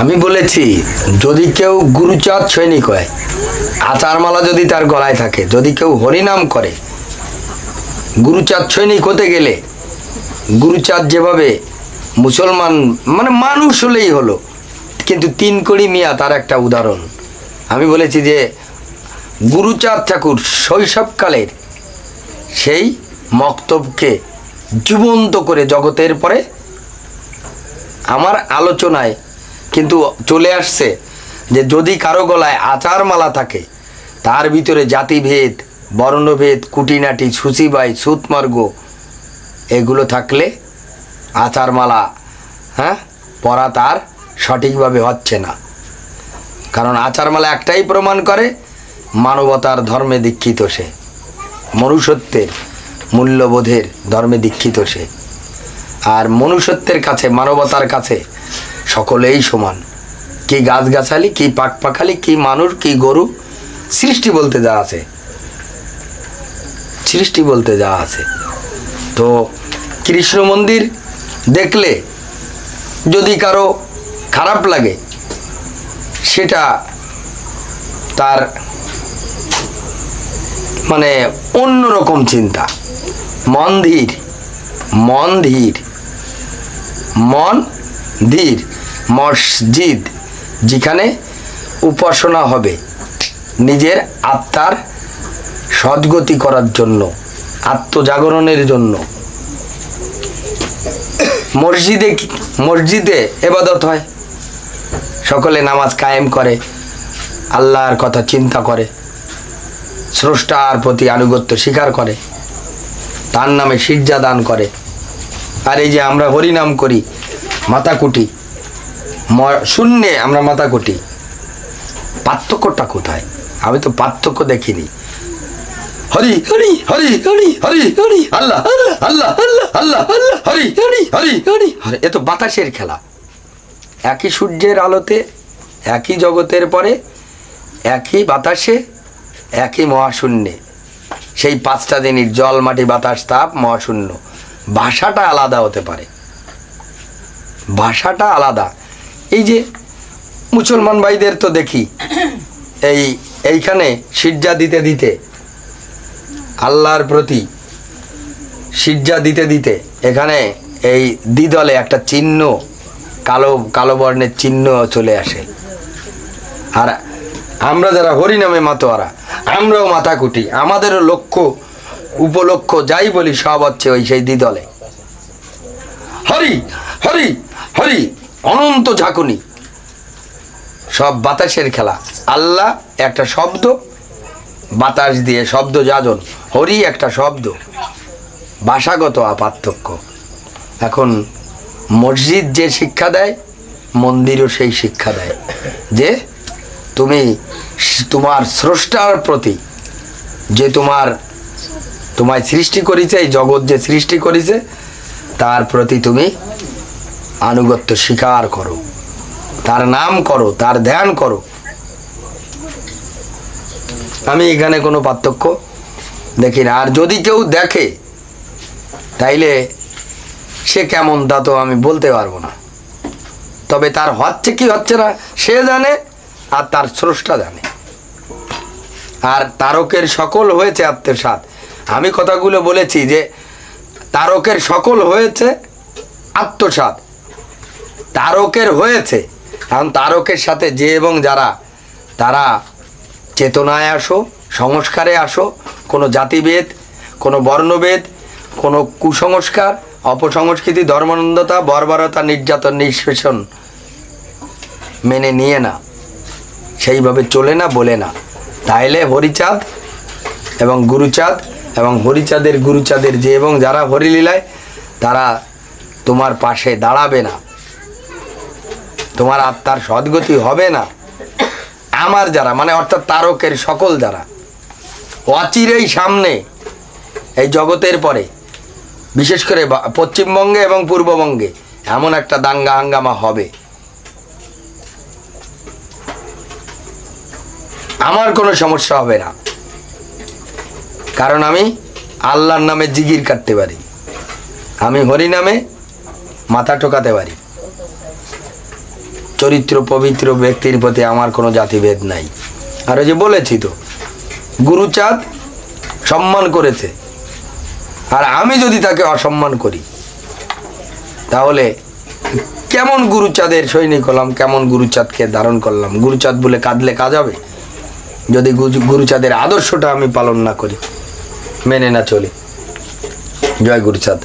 আমি বলেছি, যদি কেউ গুরুচাঁদ সৈনিক হয় আচারমালা যদি তার গলায় থাকে, যদি কেউ হরিনাম করে গুরুচাঁদ সৈনিক হতে গেলে গুরুচাঁদ যেভাবে মুসলমান মানে মানুষ হলেই হলো, কিন্তু তিন কড়ি মিয়া তার একটা উদাহরণ। আমি বলেছি যে গুরুচাঁদ ঠাকুর শৈশবকালের সেই মক্তবকে জীবন্ত করে জগতের পরে আমার আলোচনায় কিন্তু চলে আসছে যে যদি কারও গলায় আচারমালা থাকে, তার ভিতরে জাতিভেদ, বর্ণভেদ, কুটিনাটি, সুচিবাই সুতমার্গ এগুলো থাকলে আচারমালা হ্যাঁ পড়া তার সঠিকভাবে হচ্ছে না। কারণ আচারমালা একটাই প্রমাণ করে মানবতার ধর্মে দীক্ষিত সে, মনুষ্যত্বের মূল্যবোধের ধর্মে দীক্ষিত সে। আর মনুষ্যত্বের কাছে, মানবতার কাছে সকলেই সমান। কি গাছগাছালি, কি পাক পাখালি কি মানুষ, কি গরু, সৃষ্টি বলতে যা আছে। সৃষ্টি বলতে যা আছে। তো কৃষ্ণ মন্দির দেখলে যদি কারও খারাপ লাগে, সেটা তার মানে অন্যরকম চিন্তা। মন ধীর মন ধীর মন ধীর। মসজিদ, যেখানে উপাসনা হবে নিজের আত্মার সদ্গতি করার জন্য, আত্মজাগরণের জন্য। মসজিদে মসজিদে এবাদত হয়। সকলে নামাজ কায়েম করে, আল্লাহর কথা চিন্তা করে, স্রষ্টার প্রতি আনুগত্য স্বীকার করে, তার নামে সিজ্জা দান করে। আর এই যে আমরা হরিনাম করি, মাতাকুটি শূন্যে আমরা মাতাকুটি পার্থক্যটা কোথায়? আমি তো পার্থক্য দেখিনি। হরি হরি হরি হরি হরি হরি, আল্লাহ আল্লাহ আল্লাহ আল্লাহ আল্লাহ আল্লাহ হরি হরি হরি হরি। এ তো বাতাসের খেলা। একই সূর্যের আলোতে, একই জগতের পরে, একই বাতাসে, একই মহাশূন্যে। সেই পাঁচটা দিনের জল, মাটি, বাতাস, তাপ, মহাশূন্য। ভাষাটা আলাদা হতে পারে। ভাষাটা আলাদা। এই যে মুসলমান ভাইদের তো দেখি, এই এইখানে সিজ্জা দিতে দিতে, আল্লাহর প্রতি সিজ্জা দিতে দিতে এখানে এই দ্বিদলে একটা চিহ্ন, কালো কালো বর্ণের চিহ্ন চলে আসে। আর আমরা যারা হরিনামে মাতোয়ারা, আমরাও মাথা কুটি আমাদেরও লক্ষ্য, উপলক্ষ্য যাই বলি সব হচ্ছে ওই সেই দ্বিদলে। হরি হরি হরি অনন্ত ঝাঁকুনি। সব বাতাসের খেলা। আল্লাহ একটা শব্দ, বাতাস দিয়ে শব্দ যাজন, হরি একটা শব্দ, ভাষাগত পার্থক্য এখন মসজিদ যে শিক্ষা দেয়, মন্দিরও সেই শিক্ষা দেয় যে তুমি তোমার স্রষ্টার প্রতি যে তোমার তোমায় সৃষ্টি করেছে, এই জগৎ যে সৃষ্টি করেছে, তার প্রতি তুমি আনুগত্য স্বীকার করো। তার নাম করো, তার ধ্যান করো। আমি এখানে কোনো পার্থক্য দেখি না। আর যদি কেউ দেখে, তাইলে সে কেমন তা তো আমি বলতে পারব না। তবে তার হচ্ছে কি হচ্ছে না, সে জানে আর তার স্রষ্টা জানে। আর তারকের সকল হয়েছে আত্মসাত আমি কথাগুলো বলেছি যে, তারকের সকল হয়েছে আত্মসাত তারকের হয়েছে। এখন তারকের সাথে যে এবং যারা, তারা চেতনায় আসো, সংস্কারে আসো, কোনো জাতিভেদ, কোনো বর্ণভেদ, কোনো কুসংস্কার, অপসংস্কৃতি, ধর্মানন্দতা, বর্বরতা, নির্যাতন, নিষ্পেষণ মেনে নিয়ে না। সেইভাবে চলে না, বলে না। তাইলে হরিচাঁদ এবং গুরুচাঁদ এবং হরিচাঁদের গুরুচাঁদের যে এবং যারা হরিলীলায়, তারা তোমার পাশে দাঁড়াবে না। তোমার আত্মার সদ্গতি হবে না। আমার যারা মানে অর্থাৎ তারকের সকল যারা, অচিরেই সামনে এই জগতের পরে, বিশেষ করে পশ্চিমবঙ্গে এবং পূর্ববঙ্গে এমন একটা দাঙ্গা হাঙ্গামা হবে। আমার কোনো সমস্যা হবে না। কারণ আমি আল্লাহর নামে জিগির কাটতে পারি। আমি হরি নামে মাথা ঠোকাতে পারি। চরিত্র, পবিত্র ব্যক্তির প্রতি আমার কোনো জাতিভেদ নাই। আর ওই যে বলেছি তো গুরুচাঁদ সম্মান করেছে। আর আমি যদি তাকে অসম্মান করি, তাহলে কেমন গুরুচাঁদের সৈনিক হলাম, কেমন গুরুচাঁদকে ধারণ করলাম? গুরুচাঁদ বলে কাঁদলে কাজ হবে? যদি গুরু- গুরুচাঁদের আদর্শটা আমি পালন না করি, মেনে না চলি। জয় গুরুচাঁদ